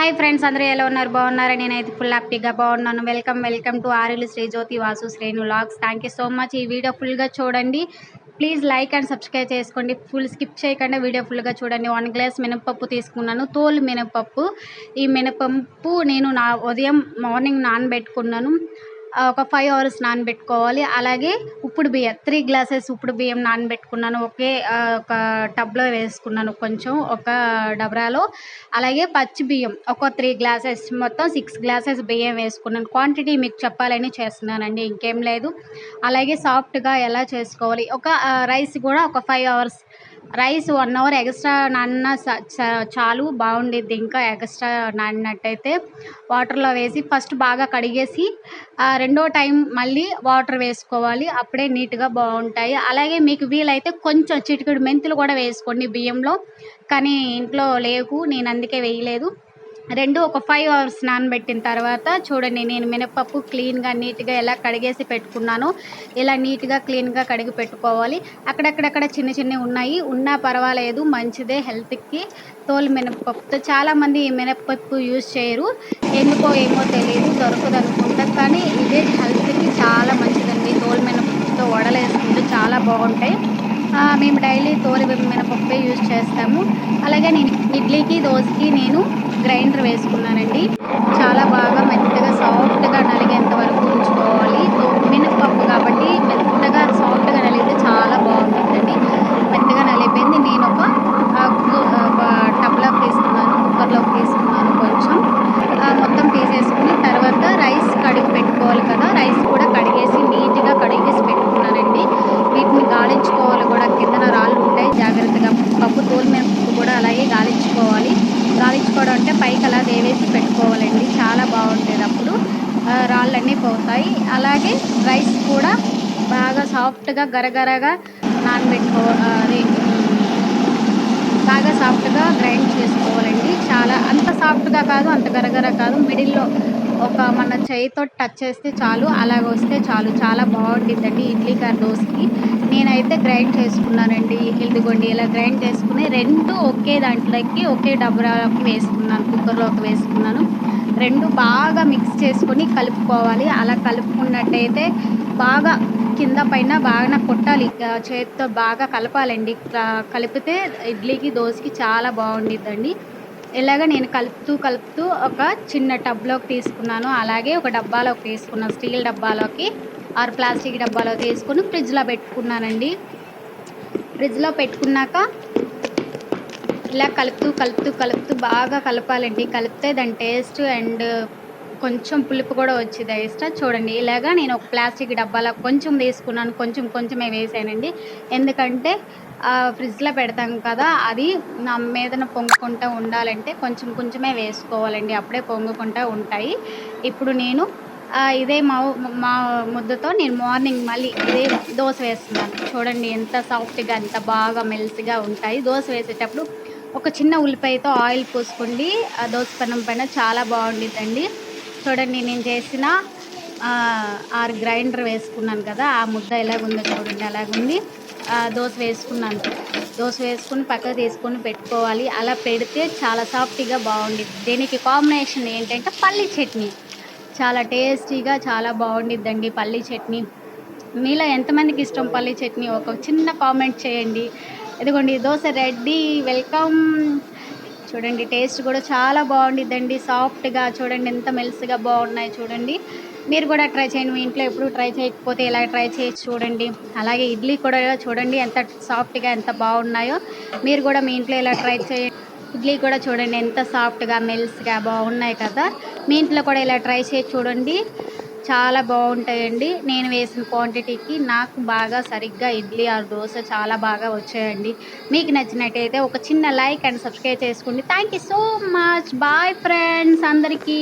Hi friends అందరూ ఎలా ఉన్నారు? బాగున్నారా? నేనైతే ఫుల్ హ్యాపీగా బాగున్నాను. Welcome welcome to RL Sri Jyothi Vasu Srenu logs thank you so much ఈ వీడియో ఫుల్గా చూడండి. ప్లీజ్ లైక్ అండ్ సబ్స్క్రైబ్ చేసుకోండి. ఫుల్ స్కిప్ చేయకుండా వీడియో ఫుల్గా చూడండి. వన్ గ్లాస్ మినపప్పు తీసుకున్నాను. తోలు మినపప్పు ఈ మినపప్పు నేను నా ఉదయం మార్నింగ్ నానబెట్టుకున్నాను. ఒక ఫైవ్ అవర్స్ నానబెట్టుకోవాలి. అలాగే ఉప్పుడు బియ్యం త్రీ గ్లాసెస్ ఉప్పుడు బియ్యం నానబెట్టుకున్నాను. ఒకే ఒక టబ్లో వేసుకున్నాను కొంచెం ఒక డబరాలో. అలాగే పచ్చి బియ్యం ఒక త్రీ గ్లాసెస్ మొత్తం సిక్స్ గ్లాసెస్ బియ్యం వేసుకున్నాను. క్వాంటిటీ మీకు చెప్పాలని చేస్తున్నానండి ఇంకేం లేదు. అలాగే సాఫ్ట్గా ఎలా చేసుకోవాలి? ఒక రైస్ కూడా ఒక five hours rice one hour extra నాన్న చ- చాలు బాగుండిద్ది ఇంకా ఎక్స్ట్రా నానినట్టయితే వాటర్లో వేసి ఫస్ట్ బాగా కడిగేసి రెండో టైం మళ్ళీ వాటర్ వేసుకోవాలి. అప్పుడే నీట్గా బాగుంటాయి. అలాగే మీకు వీలైతే కొంచెం చిటికెడు మెంతులు కూడా వేసుకోండి బియ్యంలో. కానీ ఇంట్లో లేవు నేను అందుకే వేయలేదు. రెండు ఒక ఫైవ్ అవర్స్ నానబెట్టిన తర్వాత చూడండి నేను మినపప్పు క్లీన్గా నీట్గా ఎలా కడిగేసి పెట్టుకున్నాను ఇలా నీట్గా క్లీన్గా కడిగి పెట్టుకోవాలి. అక్కడక్కడక్కడ చిన్న చిన్నవి ఉన్నాయి. ఉన్నా పర్వాలేదు మంచిదే హెల్త్కి. తోలు మినపప్పుతో చాలామంది ఈ మినపప్పు యూజ్ చేయరు. ఎందుకో ఏమో తెలియదు దొరకదు అనుకుంటా కానీ ఇదే హెల్త్కి చాలా మంచిదండి. తోలు మినపప్పుతో వడలేసుకుంటే చాలా బాగుంటాయి. మేము డైలీ తోలు మినపప్పే యూజ్ చేస్తాము. అలాగే నేను ఇడ్లీకి దోశకి నేను గ్రైండర్ వేసుకున్నానండి. చాలా బాగా మెత్తగా సాఫ్ట్గా నలిగేంత వరకు ఉంచుకోవాలి తో- మినపప్పు కాబట్టి మెత్తగా సాఫ్ట్గా నలిగితే చాలా బాగుంటుందండి మెత్తగా నలిగిపోయింది నేను ఒక ఆ, కు- ఒక టబ్లోకి తీసుకున్నాను కుక్కర్లోకి తీసుకున్నాను కొంచెం ఆ, మొత్తం తీసేసుకుని తర్వాత రైస్ కడిగి పెట్టుకోవాలి కదా రైస్ కూడా కడిగేసి నీట్గా కడిగేసి పెట్టుకున్నానండి వీటిని గాలించుకోవాలి కూడా కిందన రాళ్ళు ఉంటాయి జాగ్రత్తగా పప్పు తోలు మినపప్పు కూడా అలాగే గాలించుకోవాలి గాలించుకోవడం అంటే పైకి అలా దేవేసి పెట్టుకోవాలండి. చాలా బాగుంటుంది అప్పుడు. రాళ్ళన్నీ పోతాయి. అలాగే రైస్ కూడా బాగా సాఫ్ట్గా గరగరగా నానబెట్టుకో అది బాగా సాఫ్ట్గా గ్రైండ్ చేసుకోవాలండి. చాలా అంత సాఫ్ట్గా కాదు అంత గరగర కాదు. మిడిల్లో ఒక మన చేయితో టచ్ చేస్తే చాలు అలాగ వస్తే చాలు. చాలా బాగుంటుందండి ఇడ్లీ కర్ర దోశకి. నేనైతే గ్రైండ్ చేసుకున్నానండి ఇదిగోండి ఇలా గ్రైండ్ చేసుకుని రెండు ఒకే దాంట్లోకి ఒకే డబ్బరాలోకి వేసుకున్నాను కుక్కర్లోకి వేసుకున్నాను. రెండు బాగా మిక్స్ చేసుకొని కలుపుకోవాలి. అలా కలుపుకున్నట్టయితే బాగా కింద పైన బాగా కొట్టాలి. చేతితో బాగా కలపాలండి. క- కలిపితే ఇడ్లీకి దోశకి చాలా బాగుండిద్దండి. ఇలాగ నేను కలుపుతూ కలుపుతూ ఒక చిన్న టబ్లోకి తీసుకున్నాను. అలాగే ఒక డబ్బాలోకి తీసుకున్నాను. స్టీల్ డబ్బాలోకి ఆరు ప్లాస్టిక్ డబ్బాలో తీసుకుని ఫ్రిడ్జ్లో పెట్టుకున్నానండి. ఫ్రిడ్జ్లో పెట్టుకున్నాక ఇలా కలుపుతూ కలుపుతూ కలుపుతూ బాగా కలపాలండి. కలిపితే దాని టేస్ట్ అండ్ కొంచెం పులుపు కూడా వచ్చింది ఎక్స్ట్రా చూడండి ఇలాగా నేను ఒక ప్లాస్టిక్ డబ్బాలో కొంచెం తీసుకున్నాను కొంచెం కొంచెమే వేసానండి. ఎందుకంటే ఆ, ఫ్రిడ్జ్లో పెడతాం కదా అది నా మీదన పొంగుకుంటూ ఉండాలంటే కొంచెం కొంచెమే వేసుకోవాలండి. అప్పుడే పొంగుకుంటూ ఉంటాయి. ఇప్పుడు నేను ఇదే మా మా ముద్దతో నేను మార్నింగ్ మళ్ళీ ఇదే దోశ వేస్తున్నాను. చూడండి ఎంత సాఫ్ట్గా ఎంత బాగా మెల్సిగా ఉంటాయి. దోశ వేసేటప్పుడు ఒక చిన్న ఉల్లిపాయతో ఆయిల్ పోసుకోండి ఆ దోశ పనం పైన చాలా బాగుండిద్దండి. చూడండి నేను చేసిన ఆరు గ్రైండర్ వేసుకున్నాను కదా ఆ ముద్ద ఎలాగుందో చూడండి అలాగుంది. ఆ, దోశ వేసుకున్నాను. దోశ వేసుకుని పక్కకు తీసుకొని పెట్టుకోవాలి. అలా పెడితే చాలా సాఫ్టీగా బాగుండిద్ది. దీనికి కాంబినేషన్ ఏంటంటే పల్లి చట్నీ. చాలా టేస్టీగా చాలా బాగుండిద్దండి పల్లి చట్నీ. మీలో ఎంతమందికి ఇష్టం పల్లి చట్నీ? ఒక చిన్న కామెంట్ చేయండి. ఇదిగోండి దోశ రెడ్డి వెల్కమ్. చూడండి టేస్ట్ కూడా చాలా బాగుండిద్దండి. సాఫ్ట్గా చూడండి ఎంత మెల్స్గా బాగున్నాయి చూడండి. మీరు కూడా ట్రై చేయండి మీ ఇంట్లో ఎప్పుడు ట్రై చేయకపోతే ఇలా ట్రై చేసి చూడండి. అలాగే ఇడ్లీ కూడా చూడండి ఎంత సాఫ్ట్గా ఎంత బాగున్నాయో. మీరు కూడా మీ ఇంట్లో ఇలా ట్రై చేయండి. ఇడ్లీ కూడా చూడండి ఎంత సాఫ్ట్గా మెల్స్గా బాగున్నాయి కదా. మీ ఇంట్లో కూడా ఇలా ట్రై చేసి చూడండి. చాలా బాగుంటాయండి. నేను వేసిన క్వాంటిటీకి నాకు బాగా సరిగ్గా ఇడ్లీ ఆర్ దోశ చాలా బాగా వచ్చాయండి. మీకు నచ్చినట్టయితే ఒక చిన్న లైక్ అండ్ సబ్స్క్రైబ్ చేసుకోండి. Thank you so much. Bye friends అందరికీ.